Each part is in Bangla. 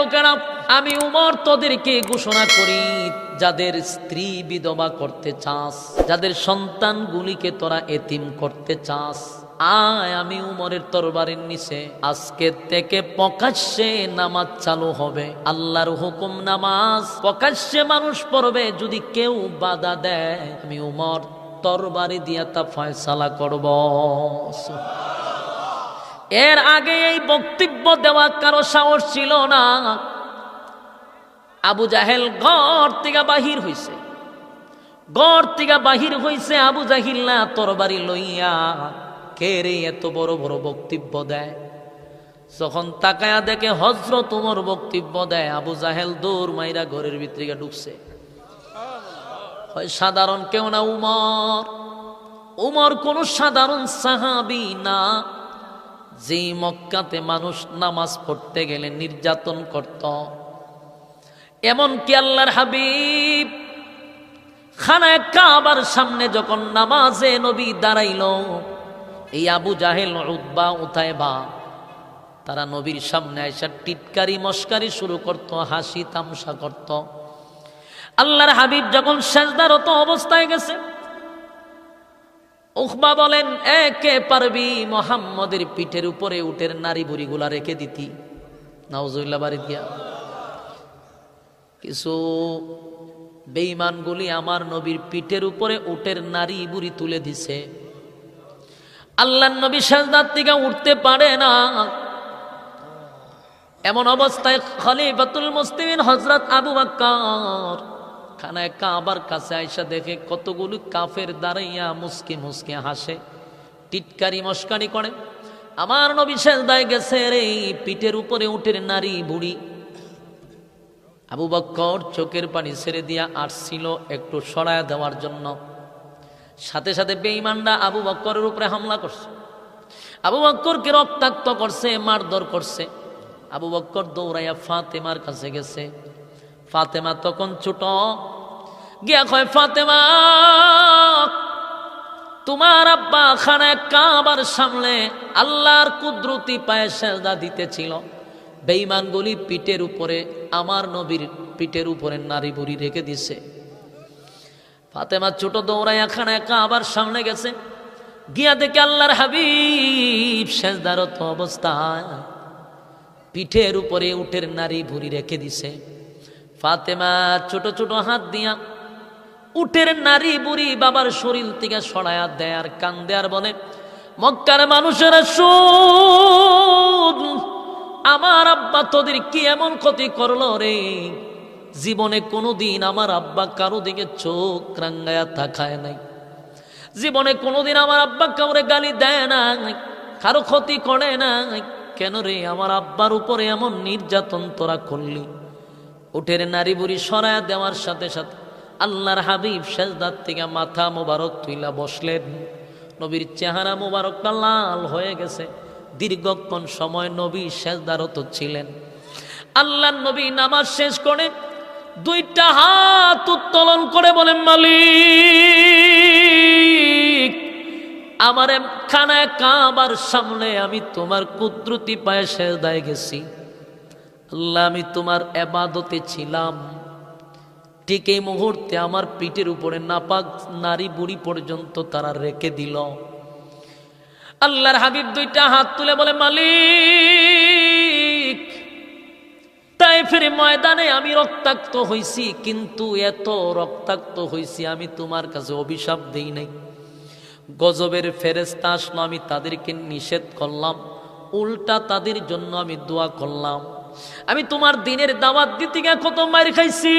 লোকেরা, আমি উমর তোদেরকে ঘোষণা করি, যাদের স্ত্রী বিধবা করতে চাস, যাদের সন্তানগুলিকে তোরা এতিম করতে চাস, আয় আমি উমরের তরবারের নিচে। আজকে থেকে প্রকাশ্যে নামাজ চালু হবে। আল্লাহর হুকুম নামাজ প্রকাশ্যে মানুষ পড়বে, যদি কেউ বাধা দেয়, আমি উমর তরবারি দিয়া তা ফয়সালা করব। এর আগে এই বক্তব্য দেওয়া কারও সাহস ছিল না। আবু জাহেল ঘর থেকে বাহির হইছে। ঘর থেকে বাহির হইছে আবু জাহিল না, তরবারি লইয়া। কে রে এত বড় বড় বক্তব্য দেয়? যখন তাকায়া দেখে হজরত উমর বক্তব্য দেয়, আবু জাহেল দৌড় মাইরা ঘরের ভিতরে ঢুকছে। সাধারণ কেউ না উমর? উমর কোন সাধারণ সাহাবি না। যে মক্কাতে মানুষ নামাজ পড়তে গেলে নির্যাতন করত। এমন কি আল্লাহর হাবিব খানায় কাবার সামনে যখন নামাজে নবী দাঁড়াইল, এই আবু জাহেল উদ্বা উথায় বা তারা নবীর সামনে আইসা টিটকারি, মস্কারি শুরু করত, হাসি তামসা করত। আল্লাহর হাবিব যখন সেজদারত অবস্থায় গেছে উখবা বলেন, একে পারবি মোহাম্মদের পিঠের উপরে উটের নারী বুড়িগুলা রেখে দিতি। নাউজুল্লাহ বাড়ি দিয়া। কিছু বেঈমানগুলি আমার নবীর পিঠের উপরে উটের নারী বুড়ি তুলে দিছে। আল্লাহ নবী সাজদার থেকে উঠতে পারে না। এমন অবস্থায় খলিফাতুল মুসলিমিন হজরত আবু বাক্কর খানায় কাবার কাছে আইসা দেখে কতগুলো কাফের দাঁড়াইয়া মুসকি মুসকি হাসে। টিটকারি মস্কারি করে। আমার নবী সেজদায় গেছে রে, পিঠের উপরে উঠের নারী বুড়ি। আবু বক্কর চোখের পানি ছেড়ে দিয়া আসছিল একটু সরায় দেওয়ার জন্য। সাথে সাথে বেঈমানরা আবু বক্করের উপরে হামলা করছে। আবু বক্করকে রক্তাক্ত করছে, মারধর করছে। আবু বক্কর দৌড়াইয়া ফাতেমার কাছে গেছে। ফাতেমা তখন ছোট। গিয়া কয়, ফাতেমা, তোমার আব্বা খানায় কাবার সামনে আল্লাহর কুদরতি পায়ে সেজদা দিতেছিল। বেঈমানগুলি পিঠের উপরে, আমার নবীর পিঠের উপরে নারী বুড়ি রেখে দিছে। ফাতেমা ছোট দৌড়াইয়া খানায় কাবার সামনে গেছে। গিয়া দেখে আল্লাহর হাবিব সেজদারত অবস্থায় পিঠের উপরে উঠের নারী ভুরি রেখে দিছে। ফাতেমা ছোট ছোট হাত দিয়া উঠের নারী বুড়ি বাবার শরীর থেকে সরায়া দেয় আর কান্দে আর বলে, মক্কার মানুষেরা শুন, আমার আব্বা তোদের কি এমন ক্ষতি করল রে? জীবনে কোনোদিন আমার আব্বা কারও দিকে চোখ রাঙ্গায়া থাকায় নাই। জীবনে কোনোদিন আমার আব্বা কাউরে গালি দেয় না কারও ক্ষতি করে না কেন রে, আমার আব্বার উপরে এমন নির্যাতন তোরা করলি? উঠের নারী বুড়ি সরায়া দেওয়ার সাথে সাথে আল্লাহর হাবিব সেজদার থেকে মাথা মোবারক তুইলা বসলেন। নবীর চেহারা মোবারকটা লাল হয়ে গেছে। দীর্ঘক্ষণ সময় নবী সেজদারত ছিলেন। আল্লাহ নবী নামাজ শেষ করে দুইটা হাত উত্তোলন করে বলেন, মালিক, আমার খানায় কাবার সামনে আমি তোমার কুদরতি পায়ে সেজদায় গেছি। আল্লাহ, আমি তোমার এবাদতে ছিলাম। ঠিক এই মুহূর্তে আমার পিঠের উপরে নাপাক নারী বুড়ি পর্যন্ত তারা রেখে দিল। আল্লাহর হাবিব দুইটা হাত তুলে বলে, মালিক তাই ফিরে ময়দানে আমি রক্তাক্ত হইছি, কিন্তু এত রক্তাক্ত হইছি, আমি তোমার কাছে অভিশাপ দেই নাই। গজবের ফেরেস্তা আসলো, আমি তাদেরকে নিষেধ করলাম, উল্টা তাদের জন্য আমি দোয়া করলাম। আমি তোমার দিনের দাওয়াত দিতে গিয়ে কত মার খাইছি।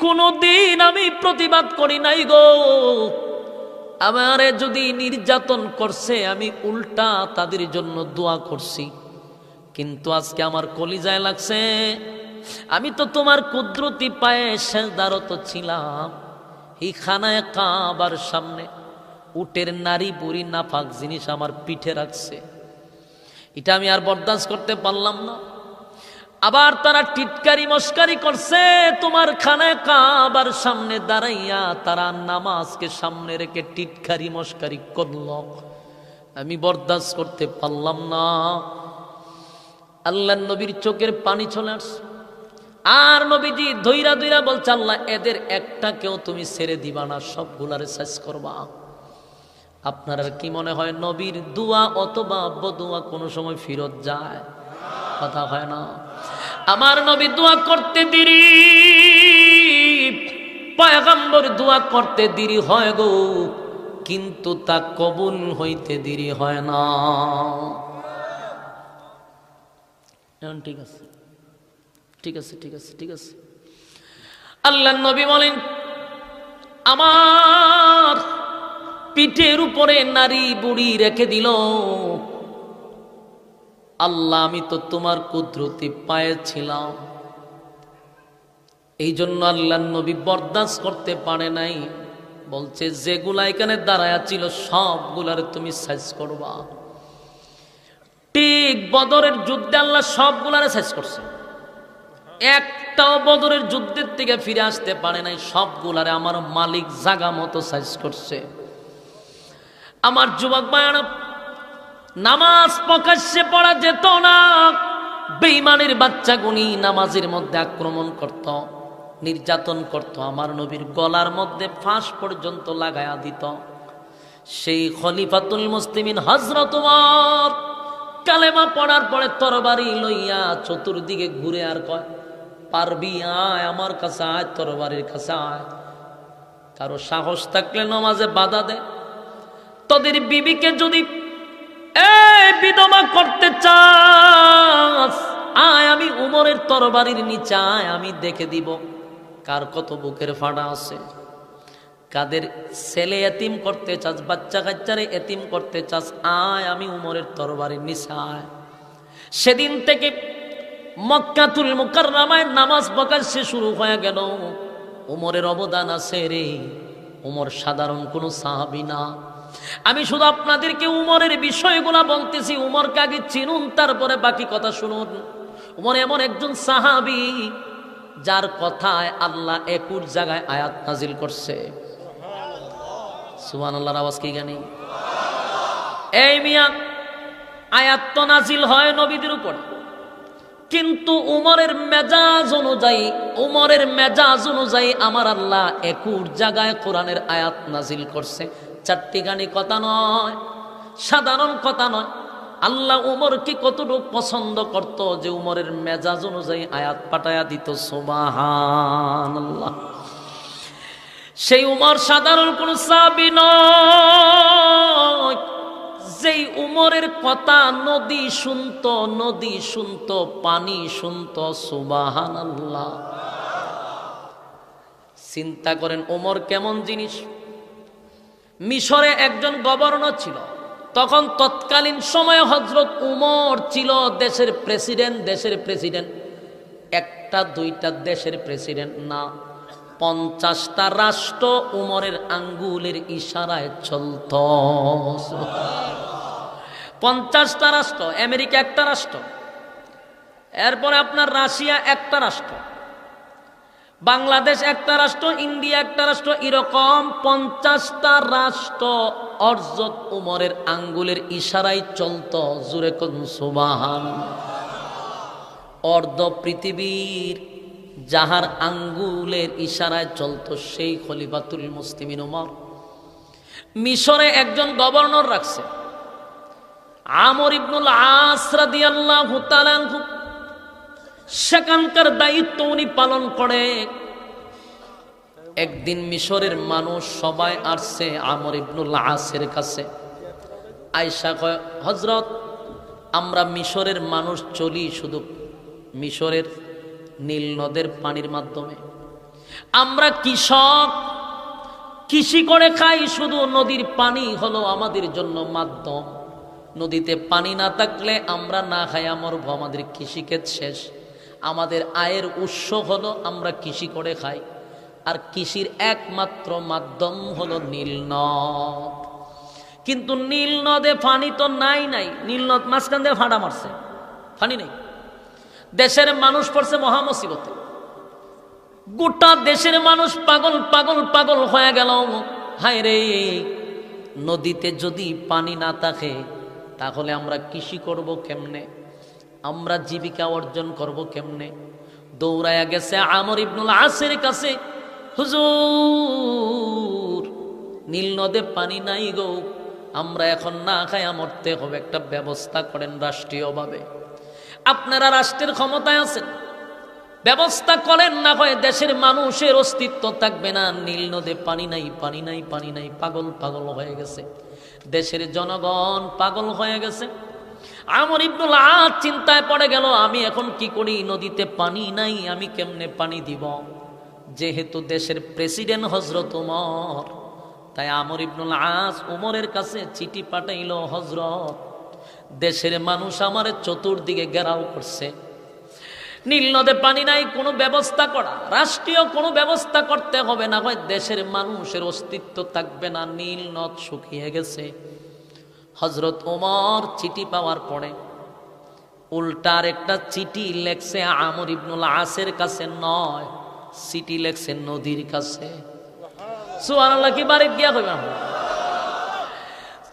কোনো দিন আমি প্রতিবাদ করি নাই গো। আমারে যদি নির্যাতন করছে, আমি উল্টা তাদের জন্য দোয়া করছি। কিন্তু আজকে আমার কলিজায় লাগছে। আমি তো তোমার কুদরতি পায়ে সেজদারত ছিলাম। এই খানায় কাবার সামনে উটের নারী বুড়ি নাফাক জিনিস আমার পিঠে রাখছে। এটা আমি আর বরদাস্ত করতে পারলাম না। আবার তারা টিটকারি মস্কারি করছে, তোমার খানায় কাবার সামনে দাঁড়াইয়া তারা নামাজকে সামনে রেখে টিটকারি মস্কারি করল। আমি বরদাস্ত করতে পারলাম না। আল্লাহ নবীর চোখের পানি চলে আর নবীজি ধৈরা ধৈরা বলছে, আল্লাহ, এদের একটা কেউ তুমি ছেড়ে দিবা না, সবগুলারে শেষ করবা। আপনার কি মনে হয় নবীর দুয়া অথবা বদুয়া কোনো সময় ফিরত যায়? কথা হয় না। আমার নবী দোয়া করতে দেরি, পয়গম্বর দোয়া করতে দেরি হয় গো, কিন্তু তা কবুল হইতে দেরি হয় না। ঠিক আছে ঠিক আছে ঠিক আছে ঠিক আছে। আল্লাহ নবী বলেন, আমার পিঠের উপরে নারী বুড়ি রেখে দিল। আল্লাহ, আমি তো তোমার কুদরতি পায়ে ছিলাম। এই জন্য আল্লাহ নবী বরদাস্ত করতে পারে নাই। বলছে, যেগুলা এখানে দাঁড়ায়া ছিল, সবগুলার তুমি সাইজ করবা। ঠিক বদরের যুদ্ধে আল্লাহ সবগুলারে সাইজ করছে। একটাও বদরের যুদ্ধের থেকে ফিরে আসতে পারে নাই, সবগুলারে আমার মালিক জাগা মতো সাইজ করছে। আমার যুবক বায়ানা নামাজ প্রকাশ্যে পড়া যেত না। বেইমানের বাচ্চা গুনি নামাজের মধ্যে আক্রমণ করত, নির্যাতন করত, আমার নবীর গলার মধ্যে ফাঁস পর্যন্ত লাগায়া দিত। সেই খলিফাতুল মুসলিমিন হজরত কালেমা পড়ার পরে তরবারি লইয়া চতুর্দিকে ঘুরে আর কয়, পারবি, আয় আমার কাছে, আয় তরবারির কাছে, আয়। কারও সাহস থাকলে নামাজে বাধা দেয় তোদের বিবিকে যদি এই বিধবা করতে চাস, আয় আমি উমরের তরবারির নিচে, আয় আমি দেখে দিব। কার কত বুকের ফাড়া আছে? কাদের ছেলে এতিম করতে চাস, বাচ্চা কাচ্চারে এতিম করতে চাস, আয় আমি উমরের তরবারির নিচে, আয়। সেদিন থেকে মক্কাতুল মুকাররামায় নামাজ প্রকাশ্যে শুরু হয়ে গেল। উমরের অবদান আছে রে। উমর সাধারণ কোনো সাহাবি না। আমি শুধু আপনাদেরকে উমরের বিষয়গুলা বলতেছি উমর কাগে চিনুন, তারপরে বাকি কথা শুনুন। উমর এমন একজন সাহাবি, যার কথায় আল্লাহ একুর জায়গায় আয়াত নাজিল করছে। সুবান আল্লাহর আওয়াজ কি জানি? এই মিয়া, আয়াত তো নাজিল হয় নবীদের উপর। কিন্তু উমরের মেজাজ অনুযায়ী, উমরের মেজাজ অনুযায়ী আমার আল্লাহ একুর জায়গায় কোরআনের আয়াত নাজিল করছে। চারটি গানি কথা নয়, সাধারণ কথা নয়। আল্লাহ উমরকে কতটুকু পছন্দ করত যে উমরের মেজাজ অনুযায়ী আয়াত পাঠায়া দিত আল্লাহ সেই উমর সাধারণ কোন সাবি নয়। যেই উমরের কথা নদী শুনত নদী শুনত, পানি শুনত সুবাহান আল্লাহ চিন্তা করেন ওমর কেমন জিনিস? মিশরে একজন গভর্নর ছিল। তখন তৎকালীন সময়ে হজরত উমর ছিল দেশের প্রেসিডেন্ট দেশের প্রেসিডেন্ট। একটা, দুইটা দেশের প্রেসিডেন্ট না, পঞ্চাশটা রাষ্ট্র উমরের আঙ্গুলের ইশারায় চলত। পঞ্চাশটা রাষ্ট্র, আমেরিকা একটা রাষ্ট্র, এরপরে আপনার রাশিয়া একটা রাষ্ট্র। বাংলাদেশ একটা রাষ্ট্র, ইন্ডিয়া একটা রাষ্ট্র, এরকম পঞ্চাশটা রাষ্ট্র অর্জত উমরের আঙ্গুলের ইশারায় চলত। জুরে সুবাহান। অর্ধ পৃথিবীর যাহার আঙ্গুলের ইশারায় চলত সেই খলিফাতুল মুসলিমিন উমর। মিশরে একজন গভর্নর রাখছে। আমর ইবনুল আসরাদি আল্লাহ সেখানকার দায়িত্ব উনি পালন করে। একদিন মিশরের মানুষ সবাই আসছে আমর ইবনুল আসের কাছে। আয়সা কয় হজরত আমরা মিশরের মানুষ চলি শুধু মিশরের নীল নদের পানির মাধ্যমে। আমরা কৃষক, কৃষি করে খাই, শুধু নদীর পানি হলো আমাদের জন্য মাধ্যম। নদীতে পানি না থাকলে আমরা না খাই মরব আমাদের কৃষিক্ষেত শেষ। আমাদের আয়ের উৎস হলো আমরা কৃষি করে খাই। আর কৃষির একমাত্র মাধ্যম হলো নীল নদ। কিন্তু নীল নদে পানি তো নাই নাই। নীল নদ মাঝখান দিয়ে ফাঁড়া মারছে। পানি নেই। দেশের মানুষ পড়ছে মহামসিবতে গোটা দেশের মানুষ পাগল পাগল পাগল হয়ে গেল। হায় রে, নদীতে যদি পানি না থাকে, তাহলে আমরা কৃষি করব কেমনে? আমরা জীবিকা অর্জন করব কেমনে? দৌড়ায়া গেছে আমর ইবনুল আসের কাছে। হুজুর, নীল নদে পানি নাই গো। আমরা এখন না খায়া মরতে হবে, একটা ব্যবস্থা করেন রাষ্ট্রীয়ভাবে। আপনারা রাষ্ট্রের ক্ষমতায় আছেন। ব্যবস্থা করেন না হয় দেশের মানুষের অস্তিত্ব থাকবে না। নীল নদে পানি নাই পানি নাই পানি নাই, পাগল পাগল হয়ে গেছে। দেশের জনগণ পাগল হয়ে গেছে। আমর ইবনুল আজ চিন্তায় পড়ে গেল, আমি এখন কি করি? নদীতে পানি নাই, আমি কেমনে পানি দিব? যেহেতু দেশের প্রেসিডেন্ট হজরত উমর, তাই আমর ইবনুল আস উমরের কাছে চিঠি পাঠাইল হজরত দেশের মানুষ আমার চতুর্দিকে ঘেরাও করছে। নীল নদে পানি নাই, কোনো ব্যবস্থা করা, রাষ্ট্রীয় কোনো ব্যবস্থা করতে হবে না। হয় দেশের মানুষের অস্তিত্ব থাকবে না, নীল নদ শুকিয়ে গেছে। হজরত ওমর চিঠি পাওয়ার পরে উল্টার একটা চিঠি লেখছে আমর ইবনুল আসের কাছে নয়, চিঠি লেখছে নদীর কাছে।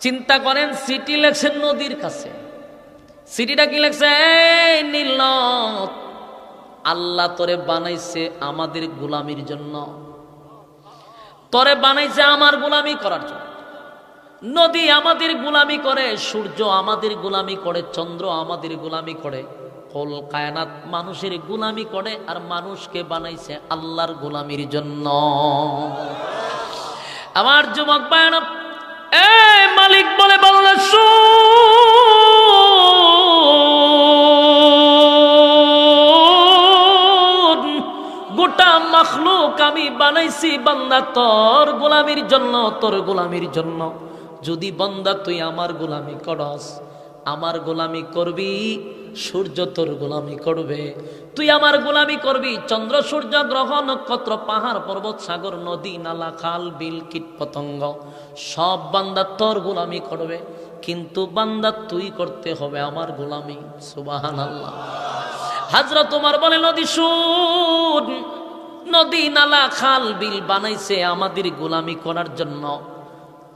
চিন্তা করেন, চিঠি লেখছেন নদীর কাছে। চিঠিটা কি লেখছে? নীল আল্লাহ তোরে বানাইছে আমাদের গোলামির জন্য। তোরে বানাইছে আমার গোলামি করার জন্য। নদী আমাদের গোলামি করে, সূর্য আমাদের গোলামি করে, চন্দ্র আমাদের গোলামি করে। কল কায়নাত মানুষের গোলামি করে আর মানুষকে বানাইছে আল্লাহর গোলামির জন্য। আমার যুবক বায়ন, এ মালিক বলে বলল গোটা আমি বানাইছি বান্দা, তোর গোলামির জন্য, তোর গোলামির জন্য। যদি বান্দা তুই আমার গোলামি করস, আমার গোলামি করবি, সূর্য তোর গোলামি করবে। তুই আমার গোলামি করবি, চন্দ্র, সূর্য, গ্রহ, নক্ষত্র, পাহাড়, পর্বত, সাগর, নদী, নালা, খাল, বিল, কীট, পতঙ্গ, সব বান্দা তোর গোলামি করবে। কিন্তু বান্দা তুই করতে হবে আমার গোলামি। সুবাহান আল্লাহ হাজরা তোমার বলে নদী শুন নদী, নালা, খাল, বিল বানাইছে আমাদের গোলামি করার জন্য।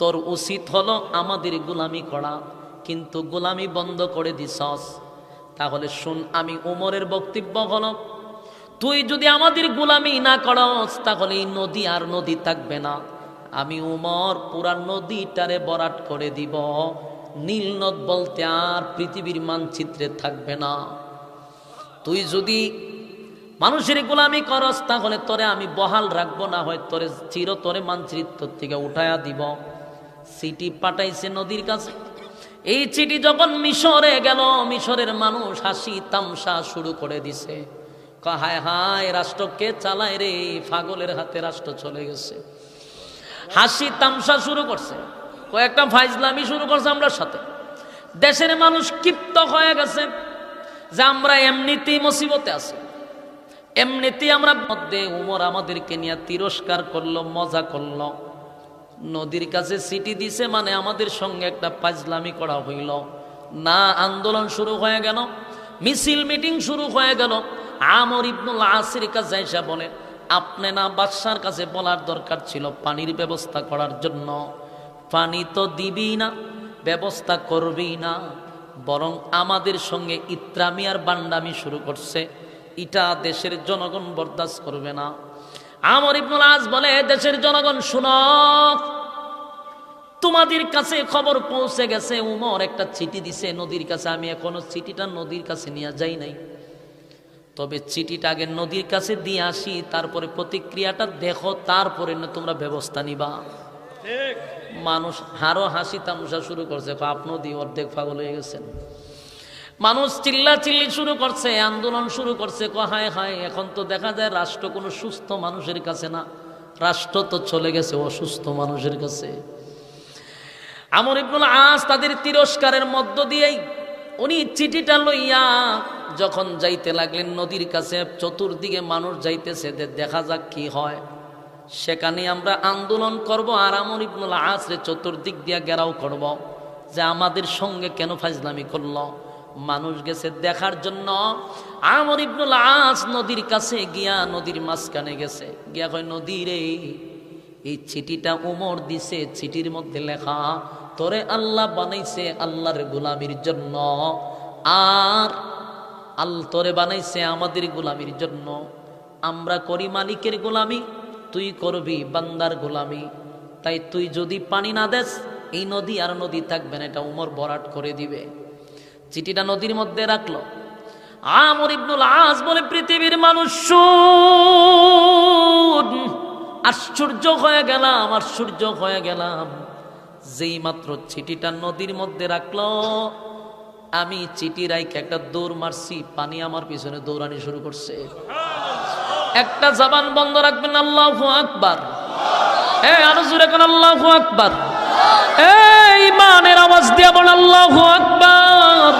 তোর উচিত হলো আমাদের গোলামি করা, কিন্তু গোলামি বন্ধ করে দিছস। তাহলে শুন, আমি উমরের বক্তব্য হলো, তুই যদি আমাদের গোলামি না করস, তাহলে এই নদী আর নদী থাকবে না। আমি উমর পুরা নদীটারে বরাট করে দিব। নীল নদ বলতে আর পৃথিবীর মানচিত্রে থাকবে না। তুই যদি মানুষের গোলামি করস, তাহলে তোরে আমি বহাল রাখব, না হয় তোরে চিরতরে মানচিত্র থেকে উঠায়া দিব। সিটি পাঠাইছে নদীর কাছে। এই চিঠি যখন মিশরে গেল, মিশরের মানুষ হাসি তামসা শুরু করে দিছে। হায় হায়, রাষ্ট্র কে চালায় রে? ফাগলের হাতে রাষ্ট্র চলে গেছে। হাসি তামসা শুরু করছে। কয়েকটা ফাইজলামি শুরু করছে আমরা সাথে। দেশের মানুষ ক্ষিপ্ত হয়ে গেছে যে আমরা এমনিতেই মুসিবতে আছি। এমনিতেই আমরা মধ্যে উমর আমাদেরকে নিয়ে তিরস্কার করল, মজা করল। নদীর কাছে সিটি দিছে মানে আমাদের সঙ্গে একটা পাজলামি করা হইল। না আন্দোলন শুরু হয়ে গেল, মিছিল মিটিং শুরু হয়ে গেল। আমর ইবনুল আসির কাছে বলে, আপনি না বাদশার কাছে বলার দরকার ছিল পানির ব্যবস্থা করার জন্য। পানি তো দিবি না, ব্যবস্থা করবি না। বরং আমাদের সঙ্গে ইত্রামি আর বান্ডামি শুরু করছে। এটা দেশের জনগণ বরদাস্ত করবে না। আমর ইবনুল আজ বলে দেশের জনগণ শুনো। তোমাদের কাছে খবর পৌঁছে গেছে উমর একটা চিঠি দিছে নদীর কাছে। আমি এখনও চিঠিটা নদীর কাছে নিয়ে যাই নাই। তবে চিঠিটা আগে নদীর কাছে দিয়ে আসি তারপরে প্রতিক্রিয়াটা দেখো তারপরে না তোমরা ব্যবস্থা নিবা। মানুষ হারো হাসি তামসা শুরু করছে। বাপ নদী অর্ধেক পাগল হয়ে গেছেন। মানুষ চিল্লা চিল্লি শুরু করছে, আন্দোলন শুরু করছে ক হায় হায়, এখন তো দেখা যায় রাষ্ট্র কোনো সুস্থ মানুষের কাছে না। রাষ্ট্র তো চলে গেছে অসুস্থ মানুষের কাছে। আমর ইবনুল আস তাদের তিরস্কারের মধ্য দিয়েই উনি চিঠিটা লইয়া যখন যাইতে লাগলেন নদীর কাছে, চতুর্দিকে মানুষ যাইতেছে দেখা যাক কি হয়। সেখানে আমরা আন্দোলন করব আর আমর ইবনুল আসরে চতুর্দিক দিয়া গেরাও করব যে আমাদের সঙ্গে কেন ফাজলামি করল। মানুষ গেছে দেখার জন্য। আমর ইবনুল আস নদীর কাছে গিয়া নদীর মাঝখানে গেছে। গিয়া কয়, নদী রে, এই চিঠিটা উমর দিছে, চিঠির মধ্যে লেখা, তোরে আল্লাহ বানাইছে আল্লাহর গোলামির জন্য। আর আল তোরে বানাইছে আমাদের গোলামির জন্য। আমরা করি মালিকের গোলামি, তুই করবি বান্দার গোলামি। তাই তুই যদি পানি না দেস, এই নদী আর নদী থাকবে না। এটা উমর বরাট করে দিবে। চিঠিটা নদীর মধ্যে রাখল। আমর ইবনুল আজ বলে, পৃথিবীর মানুষ। আশ্চর্য হয়ে গেলাম, আশ্চর্য হয়ে গেলাম। যেই মাত্র চিঠিটা নদীর মধ্যে রাখল, আমি চিঠি রাইকে একটা দৌড় মারছি, পানি আমার পিছনে দৌড়ানি শুরু করছে। একটা জবান বন্ধ রাখবেন, আল্লাহ আকবার। এ, আরও জোরে কোন, আল্লাহ আকবার। এই মানের আওয়াজ দিয়ে বল আল্লাহ আকবার।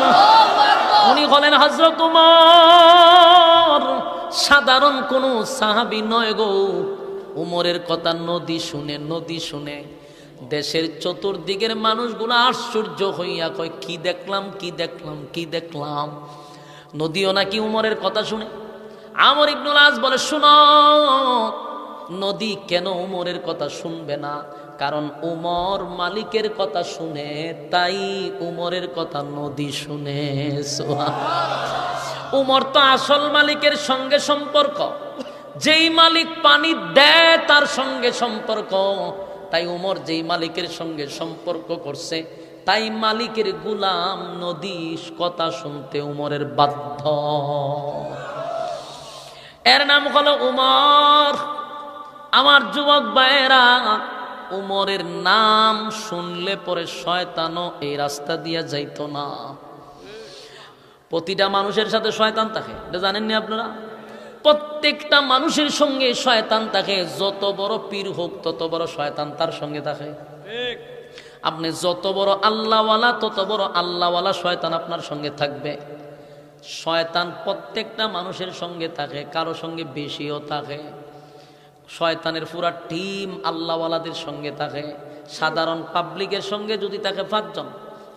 উনি হলেন হজরত উমর, সাধারণ কোন সাহাবি নয় গো। উমরের কথা নদী শুনে নদী শুনে। দেশের চতুর্দিকের মানুষগুলো আশ্চর্য হইয়া কয়, কি দেখলাম কি দেখলাম কি দেখলাম? নদীও নাকি উমরের কথা শুনে। আমর ইবনুল আজ বলে, শুনো, নদী কেন উমরের কথা শুনবে না? কারণ উমর মালিকের কথা শুনে, তাই উমরের কথা নদী শুনে উমর তো আসল মালিকের সঙ্গে সম্পর্ক। যেই মালিক পানি দেয়, তার সঙ্গে সম্পর্ক। তাই উমর যেই মালিকের সঙ্গে সম্পর্ক করছে, তাই মালিকের গুলাম নদী কথা শুনতে উমরের বাধ্য। এর নাম হলো উমর। আমার যুবক ভাইয়েরা উমরের নাম শুনলে পরে শয়তানও এই রাস্তা দিয়ে যাইত না। প্রতিটা মানুষের সাথে শয়তান থাকে এটা জানেননি আপনারা? প্রত্যেকটা মানুষের সঙ্গে শয়তান থাকে যত বড় পীর হোক তত বড় শয়তান তার সঙ্গে থাকে। আপনি যত বড় আল্লাহওয়ালা তত বড় আল্লাহওয়ালা শয়তান আপনার সঙ্গে থাকবে। শয়তান প্রত্যেকটা মানুষের সঙ্গে থাকে কারও সঙ্গে বেশিও থাকে। শয়তানের পুরা টিম আল্লাহওয়ালাদের সঙ্গে থাকে। সাধারণ পাবলিকের সঙ্গে যদি থাকে পাঁচজন,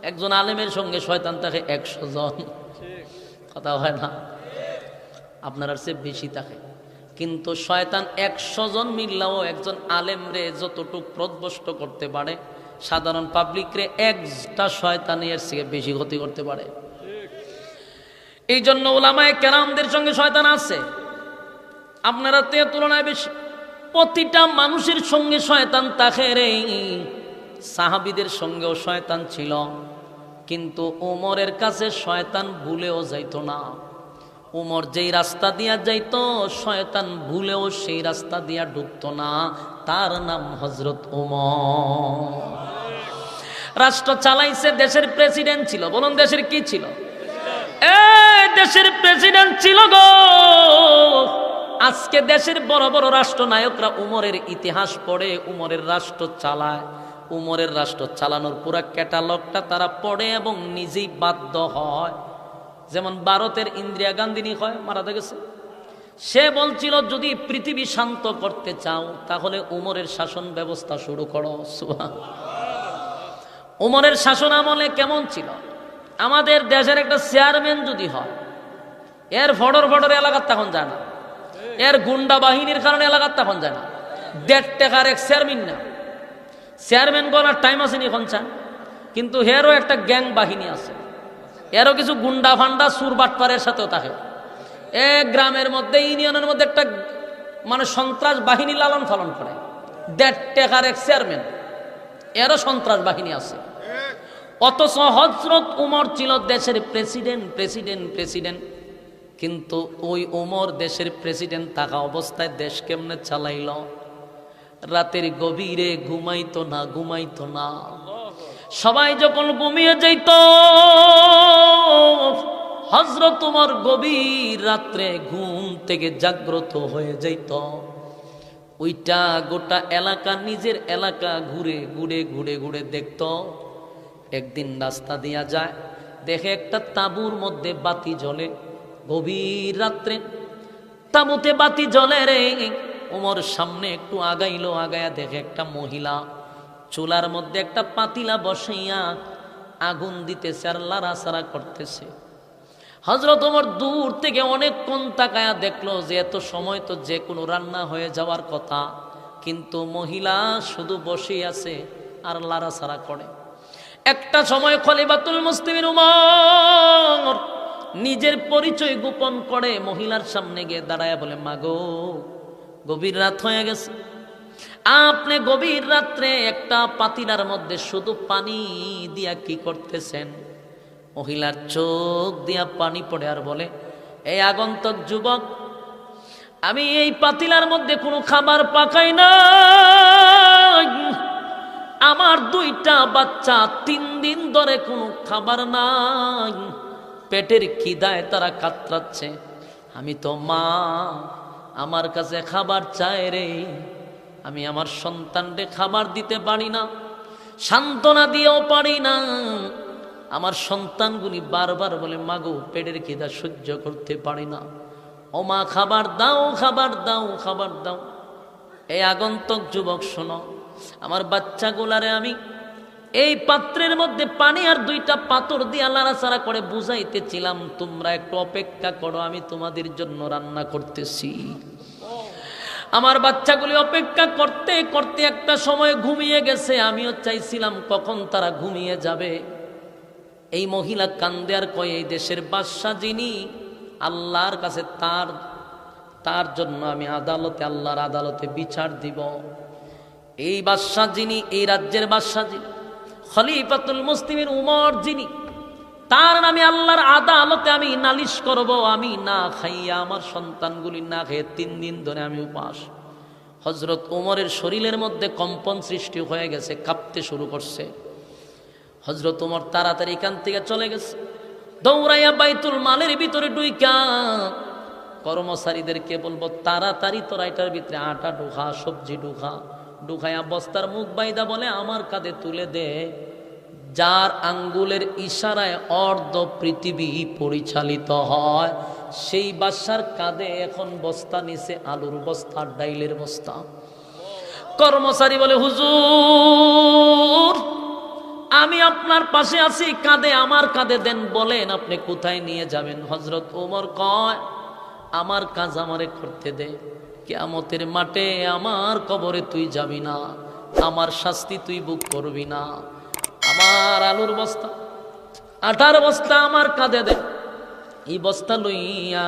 একজন আলেমের সঙ্গে শয়তান থাকে একশো জন। কথা হয় না? আপনার চেয়ে বেশি থাকে। কিন্তু শয়তান একশো জন মিললেও একজন আলেমরে যতটুক প্রদবষ্ট করতে পারে, সাধারণ পাবলিকরে একটা শয়তানি এর থেকে বেশি ক্ষতি করতে পারে। এই জন্য ওলামায় কেরামদের সঙ্গে শয়তান আছে। আপনারা তে তুলনায় বেশি প্রতিটা মানুষের সঙ্গে শয়তান তাকে রে। সাহাবিদের সঙ্গেও শয়তান ছিল। কিন্তু ওমরের কাছে শয়তান ভুলেও যাইত না। উমর যেই রাস্তা দিয়া যাইত, শয়তান ভুলেও সেই রাস্তা দিয়া ঢুকতো না। তার নাম হজরত উমর। রাষ্ট্র চালাইছে, দেশের প্রেসিডেন্ট ছিল। বলুন, দেশের কি ছিল? এ, দেশের প্রেসিডেন্ট ছিল গো। আজকে দেশের বড় বড় রাষ্ট্রনায়করা উমরের ইতিহাস পড়ে, উমরের রাষ্ট্র চালায়। উমরের রাষ্ট্র চালানোর পুরা ক্যাটালগটা তারা পড়ে এবং নিজেই বাধ্য হয়। যেমন ভারতের ইন্দিরা গান্ধী হয়, মারা গেছে। সে বলছিল, যদি পৃথিবী শান্ত করতে চাও, তাহলে উমরের শাসন ব্যবস্থা শুরু করো। উমরের শাসন আমলে কেমন ছিল? আমাদের দেশের একটা চেয়ারম্যান যদি হয়, এর ফডর ফডর এলাকার তখন যায় না এর গুন্ডা বাহিনীর কারণে এলাকার তখন যায় না। দেড় টাকার এক চেয়ারম্যান না। চেয়ারম্যান গলার টাইম আছে নি এখন চান কিন্তু হেরও একটা গ্যাং বাহিনী আছে। এরও কিছু গুন্ডা ফান্ডা সুর বাটপারের সাথেও থাকে। এক গ্রামের মধ্যে, ইউনিয়নের মধ্যে একটা মানে সন্ত্রাস বাহিনী লালন পালন করে। দেড় টাকার এক চেয়ারম্যান। এরও সন্ত্রাস বাহিনী আছে। অথচ হজরত উমর ছিল দেশের প্রেসিডেন্ট প্রেসিডেন্ট প্রেসিডেন্ট কিন্তু ওই উমর দেশের প্রেসিডেন্ট থাকা অবস্থায় দেশ কেমনে চালাইল? রাতের গভীরে ঘুমাইতো না ঘুমাইতো না। সবাই যখন ঘুমিয়ে যাইত হজরত তোমার গভীর রাত্রে ঘুম থেকে জাগ্রত হয়ে যাইত। ওইটা গোটা এলাকা, নিজের এলাকা ঘুরে ঘুরে ঘুরে ঘুরে দেখত। একদিন রাস্তা দিয়া যায়, দেখে একটা তাঁবুর মধ্যে বাতি জ্বলে। গভীর রাত্রে তাঁবুতে বাতি জ্বলে রে। ওমর সামনে একটু আগাইলো, আগায়া দেখে একটা মহিলা চুলার মধ্যে একটা পাতিলা বসাইয়া আগুন দিতেছে আর লাড়াচাড়া করতেছে। হজরত ওমর দূর থেকে অনেকক্ষণ তাকায়া দেখল যে এত সময় তো যে কোনো রান্না হয়ে যাওয়ার কথা, কিন্তু মহিলা শুধু বসেই আছে আর লাড়াচাড়া করে। একটা সময় খলিবাতুল মুসলিমের উমর নিজের পরিচয় গোপন করে মহিলার সামনে গিয়ে দাঁড়ায় বলে, মাগো, গভীর রাত হয়ে গেছে। আপনি গভীর রাত্রে একটা পাতিলার মধ্যে শুধু পানি দিয়া কি করতেছেন? মহিলার চোখ দিয়া পানি পড়ে আর বলে এই আগন্তক যুবক, আমি এই পাতিলার মধ্যে কোনো খাবার পাকাই না আমার দুইটা বাচ্চা তিন দিন ধরে কোনো খাবার নাই। পেটের খিদায় তারা কাতরাচ্ছে। আমি তো মা, আমার কাছে খাবার চাই রে। আমি আমার সন্তানকে খাবার দিতে পারি না, সান্ত্বনা দিয়েও পারি না। আমার সন্তানগুলি বারবার বলে, মাগো, পেটের খিদা সহ্য করতে পারি না। ও মা, খাবার দাও খাবার দাও খাবার দাও। এই আগন্তক যুবক, শোনো, আমার বাচ্চাগুলারে আমি এই পাত্রের মধ্যে পানি আর দুইটা পাথর দিয়ে লাড়াচাড়া করে বুঝাইতেছিলাম, তোমরা একটু অপেক্ষা করো, আমি তোমাদের জন্য রান্না করতেছি। আমার বাচ্চাগুলি অপেক্ষা করতে করতে একটা সময় ঘুমিয়ে গেছে, আমিও চাইছিলাম কখন তারা ঘুমিয়ে যাবে। এই মহিলা কান্দে আর কয়, এই দেশের বাদশা যিনি, আল্লাহর কাছে তার তার জন্য আমি আদালতে, আল্লাহর আদালতে বিচার দিব। এই বাদশাহ যিনি, এই রাজ্যের বাদশাহ যিনি খলিফাতুল মুসলিমের উমর যিনি, তার নামে আল্লাহর আদালতে আমি নালিশ করব, আমি না খাইয়া আমার সন্তানগুলি না খেয়ে তিন দিন ধরে আমি উপাস। হজরত উমরের শরীরের মধ্যে কম্পন সৃষ্টি হয়ে গেছে, কাঁপতে শুরু করছে। হজরত উমর তাড়াতাড়ি এখান থেকে চলে গেছে, দৌড়াইয়া বাইতুল মালের ভিতরে ডুইকা কর্মচারীদেরকে বলব, তাড়াতাড়ি তোরা এটার ভিতরে আটা ঢুকা, সবজি ঢুকা। ঢুকাইয়া বস্তার মুখ বাইদা বলে, আমার কাঁধে তুলে দে। যার আঙ্গুলের ইশারায় অর্ধ পৃথিবী পরিচালিত হয়, সেই বাসার কাঁধে এখন বস্তা নিচে আলুর বস্তা, ডাইলের বস্তা। কর্মচারী বলে, হুজুর, আমি আপনার পাশে আছি, কাঁধে আমার কাঁধে দেন। বলেন, আপনি কোথায় নিয়ে যাবেন? হজরত ওমর কয়, আমার কাজ আমারে করতে দে। কেয়ামতের মাঠে আমার কবরে তুই যাবি না, আমার শাস্তি তুই বুক করবি না। আমার আলুর বস্তা, আটার বস্তা আমার কাঁধে দে, এই বস্তা লইয়া